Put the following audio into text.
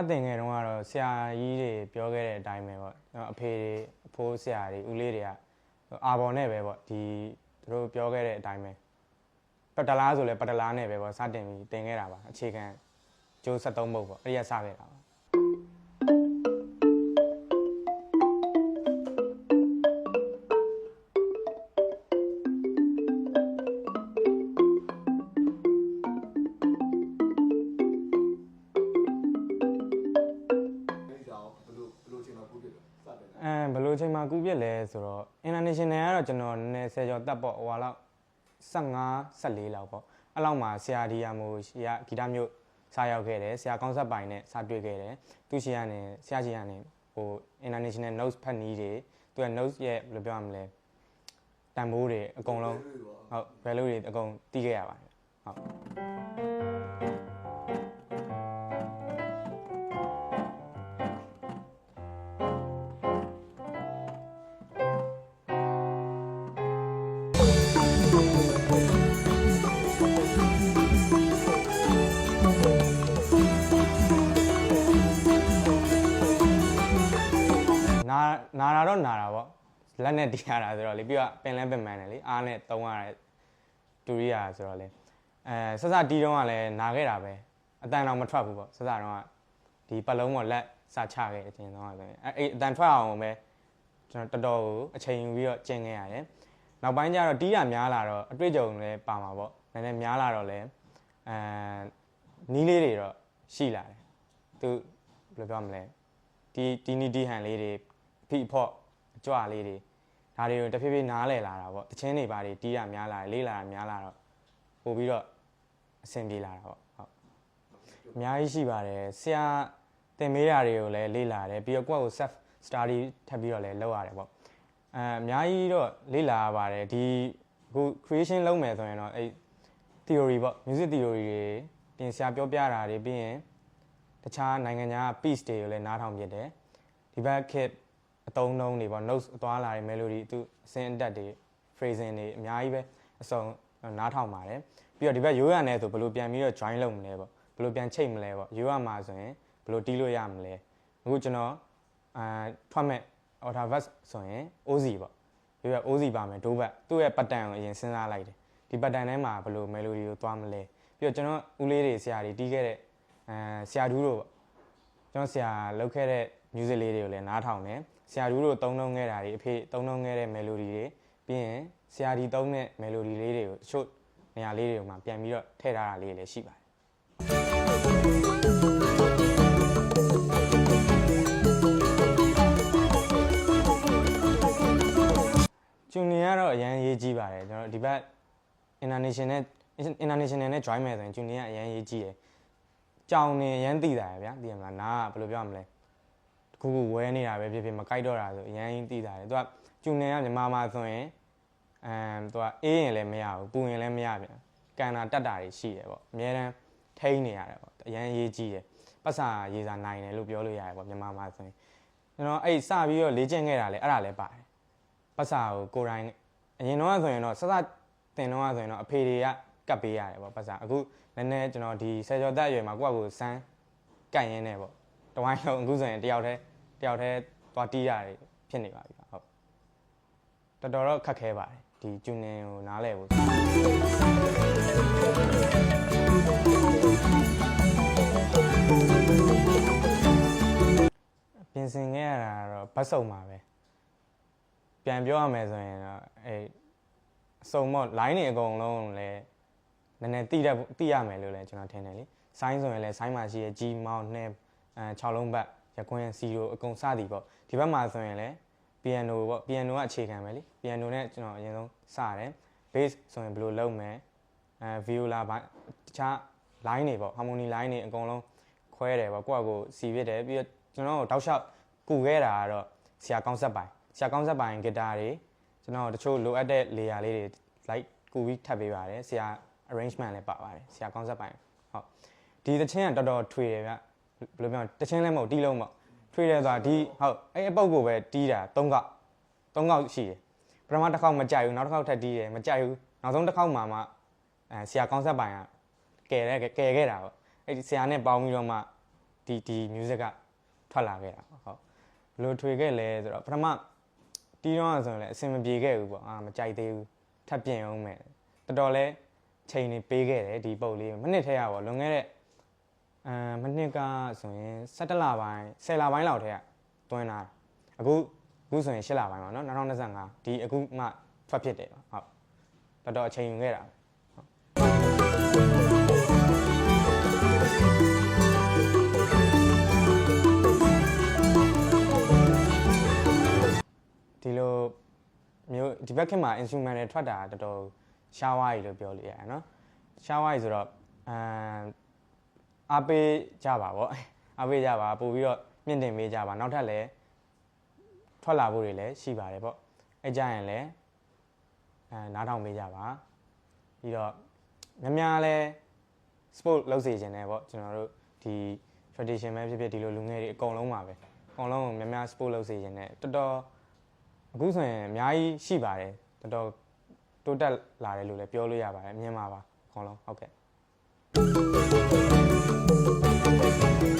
အတင်ငယ်တုန်းကတော့ဆရာကြီးတွေပြောခဲ့တဲ့အတိုင်းပဲပေါ့ကျွန်တော်အဖေတွေအဖိုးဆရာတွေဦးလေးတွေကအာဘော်နဲ့ပဲပေါ့ဒီသူတို့ပြောခဲ့တဲ့အတိုင်းပဲပတလားဆိုလဲပတလားနဲ့ပဲပေါ့စတင်ပြီးတင်ခဲ့တာပါအခြေခံကျိုး73ပုတ်ပေါ့အဲ့ဒီကစခဲ့တာပါ ဆိုတော့ international ကတော့ကျွန်တော်နည်းနည်းဆယ်ကျော်တက်ပေါ့ဟိုဟာလောက်15 14လောက်ပေါ့အဲ့လောက်မှာဆရာဒီယာမိုရှိရဂီတမျိုးစားရောက်ခဲ့တယ်ဆရာကောင်းဆက်ပိုင်နဲ့စားတွေ့ခဲ့တယ်သူရှိရနေဆရာကြီးရနေဟို international notes ဖတ်နည်းတွေသူက notes ရဲ့ဘယ်လိုပြောရမလဲတန်ဖိုးတွေအကုန်လုံးဟုတ် value တွေအကုန်တီးခဲ့ရပါတယ်ဟုတ် နာနာတာတော့နာတာပေါ့လက်နဲ့တီးရတာဆိုတော့လေပြီးတော့ပင်လဲပင်မှန်တယ်လေအားနဲ့တုံးရတဲ့တူရီယာဆိုတော့လေအဲဆက်စတီးတော့ကလည်းနာခဲ့တာပဲအတန်တော့မထွက်ဘူးပေါ့ဆက်စတော့ကဒီပတ်လုံးပေါ်လက်စချခဲ့တဲ့အချိန်တော့ဆိုရင်အဲအဲ့အတန်ထွက်အောင်ပဲကျွန်တော်တော်တော်ကိုအချိန်ယူပြီးတော့ကျင့်ခဲ့ရတယ်နောက်ပိုင်းကျတော့တီးရများလာတော့အတွေ့အကြုံလည်းပါမှာပေါ့နည်းနည်းများလာတော့လည်းအဲနီးလေးတွေတော့ရှိလာတယ်သူဘယ်လိုပြောမလဲဒီဒီနီဒီဟန်လေးတွေ ဖိဖော့အကြွလေးတွေဒါတွေကိုတဖြည်းဖြည်းနားလည်လာတာပေါ့တချင်းတွေပါတွေတီးရများလာတယ်လေးလာတာများလာတော့ပို့ပြီးတော့အဆင်ပြေလာတာပေါ့ဟုတ်အများကြီးရှိပါတယ်ဆရာတင်မေးတာတွေကိုလည်းလေ့လာတယ်ပြီးတော့ကိုယ့်ကို self study ထပ်ပြီးတော့လည်းလုပ်ရတယ်ပေါ့အဲအများကြီးတော့လေ့လာရပါတယ်ဒီအခု creation လုပ်မယ်ဆိုရင်တော့အဲ theory ပေါ့ music theory တွေပြင်ဆရာပြောပြတာတွေပြီးရင်တခြားနိုင်ငံခြား piece တွေကိုလည်းနားထောင်ပြတယ်ဒီဘက် kit အတုံးနှုံးတွေပေါ့ notes အသွားလာတဲ့ melody သူအစင်းအတက်တွေ phrasing တွေအများကြီးပဲအစုံနားထောင်ပါတယ်ပြီးတော့ဒီဘက်ရိုးရနဲ့ဆိုဘယ်လိုပြန်ပြီးတော့ join လုပ်မလဲပေါ့ဘယ်လိုပြန်ချိတ်မလဲပေါ့ရိုးရမှာဆိုရင်ဘယ်လိုတီးလို့ရမလဲအခုကျွန်တော်အာထွက်မဲ့ order verse ဆိုရင် OZ ပေါ့ရိုးရ OZ ပါမယ်ဒိုးဘက်သူ့ရဲ့ pattern ကိုအရင်စဉ်းစားလိုက်တယ်ဒီ pattern ထဲမှာဘယ်လို melody ကိုသွားမလဲပြီးတော့ကျွန်တော်ဦးလေးတွေဆရာတွေတီးခဲ့တဲ့အဲဆရာဒူးတို့ပေါ့ကျွန်တော်ဆရာလုပ်ခဲ့တဲ့ music လေးတွေကိုလည်းနားထောင်တယ် ဆရာတို့တို့သုံးနှုံးခဲ့တာတွေအဖေသုံးနှုံးခဲ့တဲ့ melody တွေပြီးရင်ဆရာဒီသုံးတဲ့ melody လေးတွေကိုတချို့နေရာလေးတွေမှာပြန်ပြီးတော့ထည့်ထားတာလေးတွေလည်းရှိပါတယ်ဂျူနီယာကတော့အရန်ရေးကြီးပါတယ်ကျွန်တော်ဒီဘက် international international နဲ့ join မယ်ဆိုရင်ဂျူနီယာအရန်ရေးကြီးတယ်ကြောင်နေရမ်းသိတာရဗျာသိရမလားနားကဘယ်လိုပြောရမလဲတ ခုခုဝဲနေတာပဲဖြစ်ဖြစ်မကြိုက်တော့တာဆိုအရမ်းကြီးသိတာတယ်သူကကျူနေကမြန်မာမှာဆိုရင်အမ်သူကအေးရင်လည်းမရဘူးပူရင်လည်းမရပြန်ကန်တာတက်တာတွေရှိတယ်ပေါ့အများတန်းထိန်းနေရတယ်ပေါ့အရမ်းရေးကြီးတယ်ပတ်စာရေးစာနိုင်တယ်လို့ပြောလို့ရတယ်ပေါ့မြန်မာမှာဆိုရင်ကျွန်တော်အဲ့စပြီးတော့လေ့ကျင့်ခဲ့တာလေအဲ့ဒါလည်းပါတယ်ပတ်စာကိုကိုယ်တိုင်အရင်တော့ဆိုရင်တော့စစတင်တော့ဆိုရင်တော့အဖေတွေကကတ်ပေးရတယ်ပေါ့ပတ်စာအခုနည်းနည်းကျွန်တော်ဒီဆယ်ကျော်သက်အရွယ်မှာကိုယ့်အကိုစမ်းကန့်ရင်းနေပေါ့ တဝိုင်းလုံးအခုဆိုရင်တယောက်တည်းတယောက်တည်းသွားတီးရတယ်ဖြစ်နေပါပြီဟုတ်တော်တော်တော့ခက်ခဲပါတယ်ဒီဂျူနင်ကိုနားလဲဖို့ပြင်ဆင်ခဲ့ရတာတော့ဗတ်စုံပါပဲပြန်ပြောရမယ်ဆိုရင်တော့အဲအစုံမော့ line တွေအကုန်လုံးလည်းနည်းနည်းတိတတ်တိရမယ်လို့လည်းကျွန်တော်ထင်တယ်လေဆိုင်းဆိုရင်လည်းဆိုင်းမှာရှိရဲ့ G မောင်းနှဲ အဲ6လုံးဘတ်ရကွင်း0အကုန်စသည်ပေါ့ဒီဘက်မှာဆိုရင်လည်း piano ပေါ့ piano ကအခြေခံပဲလေ piano နဲ့ကျွန်တော်အရင်ဆုံးစရတယ် bass ဆိုရင်ဘယ်လိုလုပ်မလဲအဲ viola ဘာတခြား line တွေပေါ့ harmony line တွေအကုန်လုံးခွဲတယ်ပေါ့ကိုယ့်အကိုစီပြစ်တယ်ပြီးတော့ကျွန်တော်တို့တောက်လျှောက်ကူခဲ့တာကတော့ဆရာကောင်းဆက်ပိုင်ဆရာကောင်းဆက်ပိုင်ဂီတာတွေကျွန်တော်တချို့လိုအပ်တဲ့ layer လေးတွေ like ကူပြီးထပ်ပေးပါတယ်ဆရာ arrangement လည်းပါပါတယ်ဆရာကောင်းဆက်ပိုင်ဟုတ်ဒီတချင်းကတော်တော်ထွေတယ်ဗျ ဘယ်လိုပြောတချင်းလည်းမဟုတ်တီးလုံးပေါ့ထွေတယ်ဆိုတာဒီဟုတ်အဲ့အပုတ်ကိုပဲတီးတာ၃កောက်၃កောက်ရှိတယ်ပထမတစ်ခေါက်မကြိုက်ဘူးနောက်တစ်ခေါက်ထပ်တီးတယ်မကြိုက်ဘူးနောက်ဆုံးတစ်ခေါက်မှမှအဲဆရာကောင်းဆက်ပိုင်ကကယ်တဲ့ကယ်ခဲ့တာပေါ့အဲ့ဒီဆရာနဲ့ပေါင်းပြီးတော့မှတဒီဒီ music ကထွက်လာခဲ့တာဟုတ်ဘယ်လိုထွေခဲ့လဲဆိုတော့ပထမတီးတော့ဆိုရင်လည်းအဆင်မပြေခဲ့ဘူးပေါ့အာမကြိုက်သေးဘူးထပ်ပြင်အောင်မယ်တော်တော်လဲချိန်နေပေးခဲ့တယ်ဒီပုတ်လေးမနစ်ထဲရပါလွန်ခဲ့တဲ့ အမ်မနှစ်ကဆိုရင်17လပိုင်း10လပိုင်းလောက်ထဲကတွင်းလာအခုအခုဆိုရင်8လပိုင်းပါနော်2025ဒီအခုမှဖတ်ဖြစ်တယ်ပါဟုတ်တော်တော်အချိန်ယူခဲ့တာဒီလိုမျိုးဒီဘက်ခင်မှာ instrument တွေထွက်တာတော်တော်ရှားဝါးကြီးလို့ပြောလို့ရတယ်နော်ရှားဝါးကြီးဆိုတော့အမ် အားပေးကြပါဗောအားပေးကြပါပို့ပြီးတော့မြင့်တင်ပေးကြပါနောက်ထပ်လည်းထွက်လာဖို့တွေလည်းရှိပါတယ်ဗောအဲကြရင်လည်းအဲနားထောင်ပေးကြပါပြီးတော့များများလဲ sport လုပ်စေခြင်းတယ်ဗောကျွန်တော်တို့ဒီ tradition ပဲဖြစ်ဖြစ်ဒီလိုလူငယ်တွေအကုန်လုံးပါပဲအကုန်လုံးကိုများများ sport လုပ်စေခြင်းတယ်တော်တော်အခုဆိုရင်အများကြီးရှိပါတယ်တော်တော်တိုးတက်လာတယ်လို့လည်းပြောလို့ရပါတယ်မြန်မာပါအကုန်လုံးဟုတ်ကဲ့ Thank you.